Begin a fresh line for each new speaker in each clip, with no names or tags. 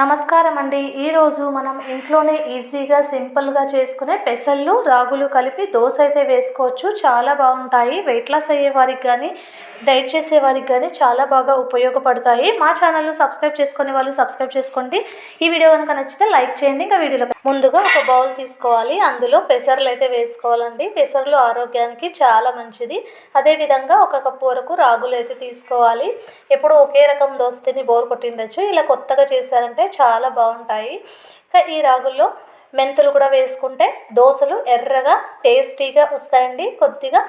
నమస్కారం అండి ఈరోజు మనం ఇంట్లోనే ఈజీగా సింపుల్గా చేసుకునే పెసళ్ళు రాగులు కలిపి దోశ అయితే వేసుకోవచ్చు. చాలా బాగుంటాయి. వెయిట్ లాస్ అయ్యే వారికి కానీ డైట్ చేసే వారికి కానీ చాలా బాగా ఉపయోగపడతాయి. మా ఛానల్ సబ్స్క్రైబ్ చేసుకునే వాళ్ళు సబ్స్క్రైబ్ చేసుకోండి. ఈ వీడియో కనుక నచ్చితే లైక్ చేయండి. ఇంకా వీడియోలో ముందుగా ఒక బౌల్ తీసుకోవాలి. అందులో పెసర్లు అయితే వేసుకోవాలండి. పెసర్లు ఆరోగ్యానికి చాలా మంచిది. అదేవిధంగా ఒక కప్పు వరకు రాగులు అయితే తీసుకోవాలి. ఎప్పుడు ఒకే రకం దోశ తిని బోర్ కొట్టిండొచ్చు. ఇలా కొత్తగా చేశారంటే చాలా బాగుంటాయి. ఇంకా ఈ రాగుల్లో మెంతులు కూడా వేసుకుంటే దోశలు ఎర్రగా టేస్టీగా వస్తాయండి. కొద్దిగా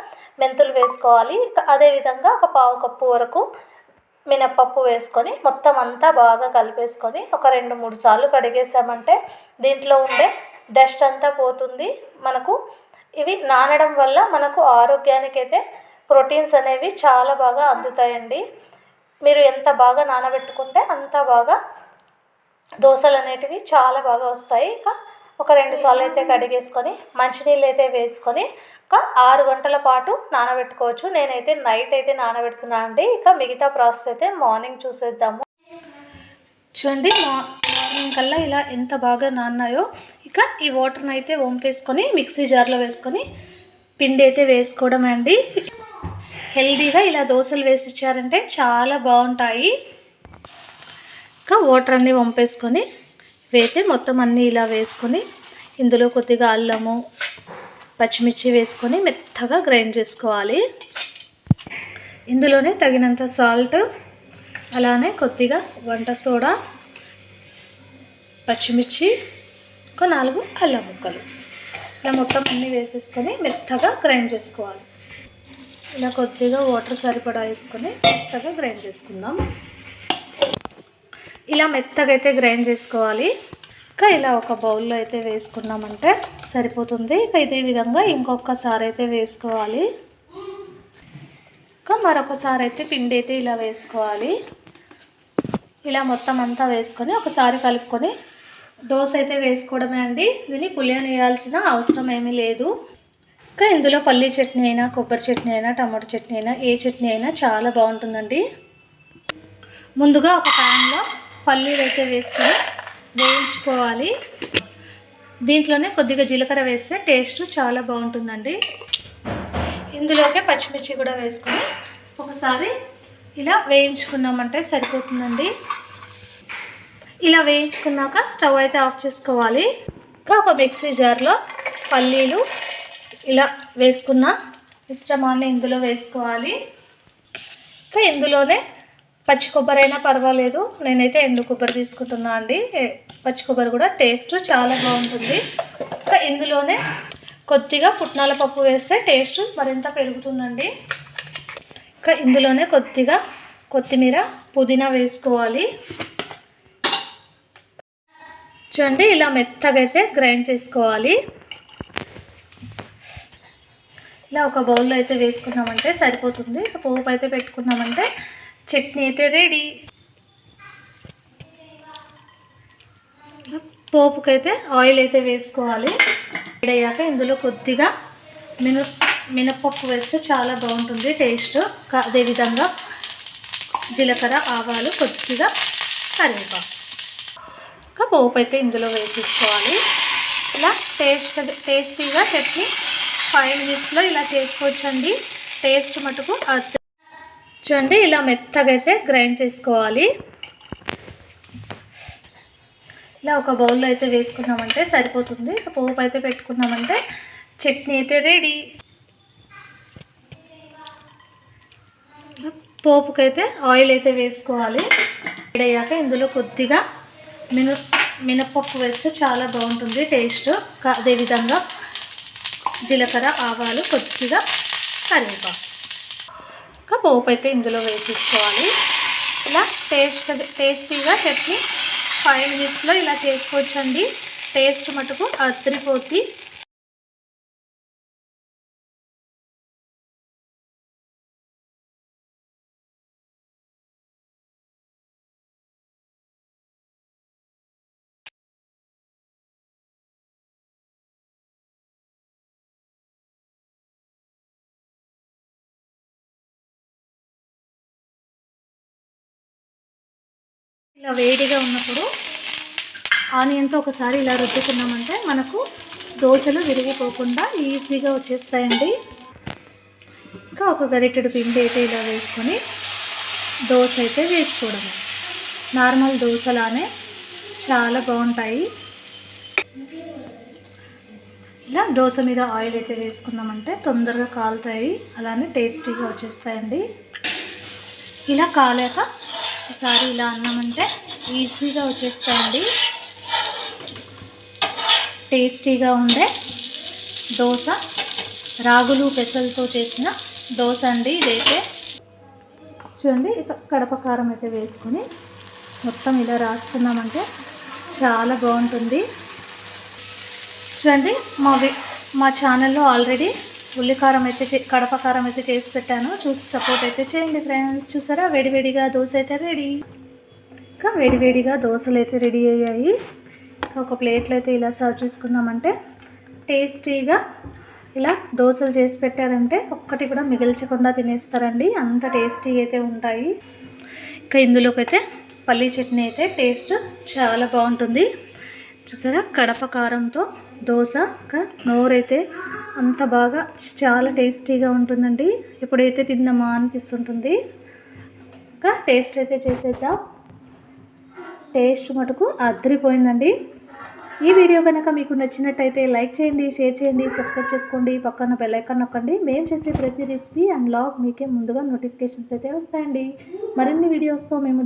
మెంతులు వేసుకోవాలి. ఇంకా అదేవిధంగా ఒక పావు కప్పు వరకు మినప్పప్పు వేసుకొని మొత్తం అంతా బాగా కలిపేసుకొని ఒక రెండు మూడు సార్లు కడిగేసామంటే దీంట్లో ఉండే డస్ట్ అంతా పోతుంది. మనకు ఇవి నానడం వల్ల మనకు ఆరోగ్యానికి అయితే ప్రోటీన్స్ అనేవి చాలా బాగా అందుతాయండి. మీరు ఎంత బాగా నానబెట్టుకుంటే అంత బాగా దోశలు అనేటివి చాలా బాగా వస్తాయి. ఇంకా ఒక రెండు సార్లు అయితే కడిగేసుకొని మంచినీళ్ళు అయితే వేసుకొని ఒక ఆరు గంటల పాటు నానబెట్టుకోవచ్చు. నేనైతే నైట్ అయితే నానబెడుతున్నాను అండి. ఇక మిగతా ప్రాసెస్ అయితే మార్నింగ్ చూసేద్దాము. చూడండి మార్నింగ్ కల్లా ఇలా ఎంత బాగా నాన్నాయో. ఇక ఈ వాటర్ని అయితే వంపేసుకొని మిక్సీ జార్లో వేసుకొని పిండి అయితే వేసుకోవడం అండి. హెల్దీగా ఇలా దోశలు వేసి ఇచ్చారంటే చాలా బాగుంటాయి. ఇంకా వాటర్ అన్నీ వంపేసుకొని వేస్తే మొత్తం అన్నీ ఇలా వేసుకొని ఇందులో కొద్దిగా అల్లము పచ్చిమిర్చి వేసుకొని మెత్తగా గ్రైండ్ చేసుకోవాలి. ఇందులోనే తగినంత సాల్ట్ అలానే కొద్దిగా వంట సోడా పచ్చిమిర్చి ఒక నాలుగు అల్లం ముక్కలు. ఇలా మొత్తం అన్నీ వేసేసుకొని మెత్తగా గ్రైండ్ చేసుకోవాలి. ఇలా కొద్దిగా వాటర్ సరిపడా వేసుకొని మెత్తగా గ్రైండ్ చేసుకుందాం. ఇలా మెత్తగా అయితే గ్రైండ్ చేసుకోవాలి. ఇంకా ఇలా ఒక బౌల్లో అయితే వేసుకున్నామంటే సరిపోతుంది. ఇక ఇదే విధంగా ఇంకొకసారి అయితే వేసుకోవాలి. ఇంకా మరొకసారి అయితే పిండి అయితే ఇలా వేసుకోవాలి. ఇలా మొత్తం అంతా వేసుకొని ఒకసారి కలుపుకొని దోశ అయితే వేసుకోవడమే అండి. దీన్ని పులియనియాల్సిన అవసరం ఏమీ లేదు. ఇంకా ఇందులో పల్లీ చట్నీ అయినా కొబ్బరి చట్నీ అయినా టమాటో చట్నీ అయినా ఏ చట్నీ అయినా చాలా బాగుంటుందండి. ముందుగా ఒక ప్యాన్లో పల్లీలు అయితే వేసుకొని వేయించుకోవాలి. దీంట్లోనే కొద్దిగా జీలకర్ర వేస్తే టేస్ట్ చాలా బాగుంటుందండి. ఇందులోకే పచ్చిమిర్చి కూడా వేసుకొని ఒకసారి ఇలా వేయించుకున్నామంటే సరిపోతుందండి. ఇలా వేయించుకున్నాక స్టవ్ అయితే ఆఫ్ చేసుకోవాలి. ఇంకా ఒక మిక్సీ జార్లో పల్లీలు ఇలా వేసుకున్న మిశ్రమాన్ని ఇందులో వేసుకోవాలి. ఇంకా ఇందులోనే పచ్చి కొబ్బరి అయినా పర్వాలేదు. నేనైతే ఎండు కొబ్బరి తీసుకుంటున్నా అండి. పచ్చి కొబ్బరి కూడా టేస్ట్ చాలా బాగుంటుంది. ఇంకా ఇందులోనే కొద్దిగా పుట్నాల పప్పు వేస్తే టేస్ట్ మరింత పెరుగుతుందండి. ఇంకా ఇందులోనే కొద్దిగా కొత్తిమీర పుదీనా వేసుకోవాలి. చూడండి ఇలా మెత్తగా అయితే గ్రైండ్ చేసుకోవాలి. ఇలా ఒక బౌల్లో అయితే వేసుకున్నామంటే సరిపోతుంది. పోపు అయితే పెట్టుకున్నామంటే చట్నీ అయితే రెడీ. పోపుకైతే ఆయిల్ అయితే వేసుకోవాలి. అయ్యాక ఇందులో కొద్దిగా మిన మినపప్పు వేస్తే చాలా బాగుంటుంది టేస్ట్. అదేవిధంగా జీలకర్ర ఆవాలు కొద్దిగా కరివేపాకు. ఇంకా పోపు అయితే ఇందులో వేసేసుకోవాలి. ఇలా టేస్ట్ టేస్టీగా చట్నీ ఫైవ్ మినిట్స్లో ఇలా చేసుకోవచ్చండి. టేస్ట్ మటుకు చూడండి ఇలా మెత్తగా అయితే గ్రైండ్ చేసుకోవాలి. ఇలా ఒక బౌల్లో అయితే వేసుకున్నామంటే సరిపోతుంది. పోపు అయితే పెట్టుకున్నామంటే చట్నీ అయితే రెడీ పోపుకైతే ఆయిల్ అయితే వేసుకోవాలి. వేడయ్యాక ఇందులో కొద్దిగా మిన మినపప్పు వేస్తే చాలా బాగుంటుంది టేస్ట్ అదేవిధంగా జీలకర్ర ఆవాలు కొద్దిగా కరివేపాకు. ఇంకా పోపు అయితే ఇందులో వేసేసుకోవాలి. ఇలా టేస్ట్ టేస్టీగా చట్నీ ఫైవ్ మినిట్స్లో ఇలా చేసుకోవచ్చండి. టేస్ట్ మటుకు అద్దరిపోద్ది ఇలా వేడిగా ఉన్నప్పుడు ఆనియన్తో ఒకసారి ఇలా రుద్దుకున్నామంటే మనకు దోశలు విరిగిపోకుండా ఈజీగా వచ్చేస్తాయండి. ఇంకా ఒక గరిటెడు పిండి అయితే ఇలా వేసుకొని దోశ అయితే వేసుకోవడము నార్మల్ దోశలానే చాలా బాగుంటాయి. ఇలా దోశ మీద ఆయిల్ అయితే వేసుకున్నామంటే తొందరగా కాలుతాయి. అలానే టేస్టీగా వచ్చేస్తాయండి. ఇలా కాలాక ఒకసారి ఇలా అన్నామంటే ఈజీగా వచ్చేస్తాయండి. టేస్టీగా ఉండే దోశ రాగులు పెసలతో చేసిన దోశ అండి ఇదైతే. చూడండి ఇక కడప కారం అయితే వేసుకుని మొత్తం ఇలా రాసుకున్నామంటే చాలా బాగుంటుంది. చూడండి మా మా ఛానల్లో ఆల్రెడీ ఉల్లికారం అయితే చే- కడప కారం అయితే చేసి పెట్టాను. చూసి సపోర్ట్ అయితే చేయండి ఫ్రెండ్స్ చూసారా? వేడివేడిగా దోశ అయితే రెడీ ఇంకా వేడివేడిగా దోశలు అయితే రెడీ అయ్యాయి. ఒక ప్లేట్లో అయితే ఇలా సర్వ్ చేసుకున్నామంటే టేస్టీగా ఇలా దోశలు చేసి పెట్టారంటే ఒక్కటి కూడా మిగిల్చకుండా తినేస్తారండి. అంత టేస్టీ అయితే ఉంటాయి. ఇంకా ఇందులోకి అయితే పల్లీ చట్నీ అయితే టేస్ట్ చాలా బాగుంటుంది. చూసారా? కడప కారంతో దోశ ఇంకా నోరైతే అంత బాగా చాలా టేస్టీగా ఉంటుందండి. ఎప్పుడైతే తిందామా అనిపిస్తుంటుంది. ఇంకా టేస్ట్ అయితే చేసేద్దాం. టేస్ట్ మటుకు అద్దరిపోయిందండి ఈ వీడియో కనుక మీకు నచ్చినట్టయితే లైక్ చేయండి షేర్ చేయండి సబ్స్క్రైబ్ చేసుకోండి. పక్కన బెల్ నొక్కండి. మేము చేసే ప్రతి రెసిపీ అండ్ లాగ్ మీకే ముందుగా నోటిఫికేషన్స్ అయితే వస్తాయండి. మరిన్ని వీడియోస్తో మేము